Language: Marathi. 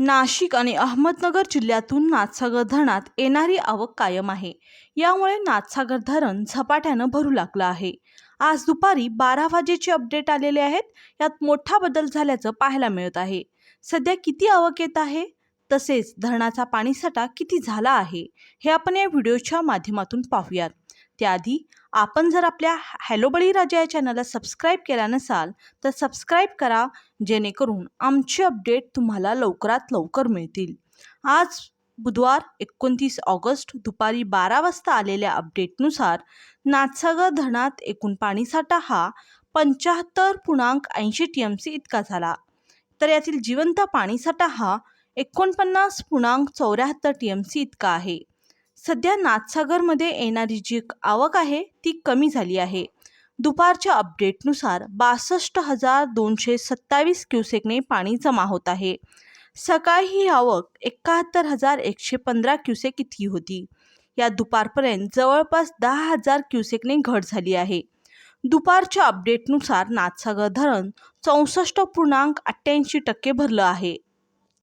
नाशिक आणि अहमदनगर जिल्ह्यातून नाथसागर धरणात येणारी आवक कायम आहे. यामुळे नाथसागर धरण झपाट्यानं भरू लागलं आहे. आज दुपारी बारा वाजेचे अपडेट आलेले आहेत. यात मोठा बदल झाल्याचं पाहायला मिळत आहे. सध्या किती आवक येत आहे? तसेच धरणाचा पाणीसाठा किती झाला आहे? हे आपण या व्हिडिओच्या माध्यमातून पाहूयात. त्याआधी आपण जर आपल्या हॅलो बळीराजा या चॅनलला सबस्क्राईब केला नसाल तर सबस्क्राईब करा जेणेकरून आमचे अपडेट तुम्हाला लवकरात लवकर मिळतील. आज बुधवार एकोणतीस ऑगस्ट दुपारी बारा वाजता आलेल्या अपडेटनुसार नाथसागर धरणात एकूण पाणीसाठा हा पंच्याहत्तर पूर्णांक ऐंशी टी एम सी इतका झाला. तर यातील जिवंत पाणीसाठा हा एकोणपन्नास पूर्णांक चौऱ्याहत्तर टी एम सी इतका आहे. सध्या नाथसागरमध्ये येणारी जी आवक आहे ती कमी झाली आहे. दुपारच्या अपडेटनुसार बासष्ट हजार दोनशे सत्तावीस क्युसेकने पाणी जमा होत आहे. सकाळी ही आवक एकाहत्तर हजार एकशे पंधरा क्युसेक इतकी होती. या दुपारपर्यंत जवळपास दहा हजार क्युसेकने घट झाली आहे. दुपारच्या अपडेटनुसार नाथसागर धरण चौसष्ट पूर्णांक अठ्ठ्याऐंशी टक्के भरलं आहे.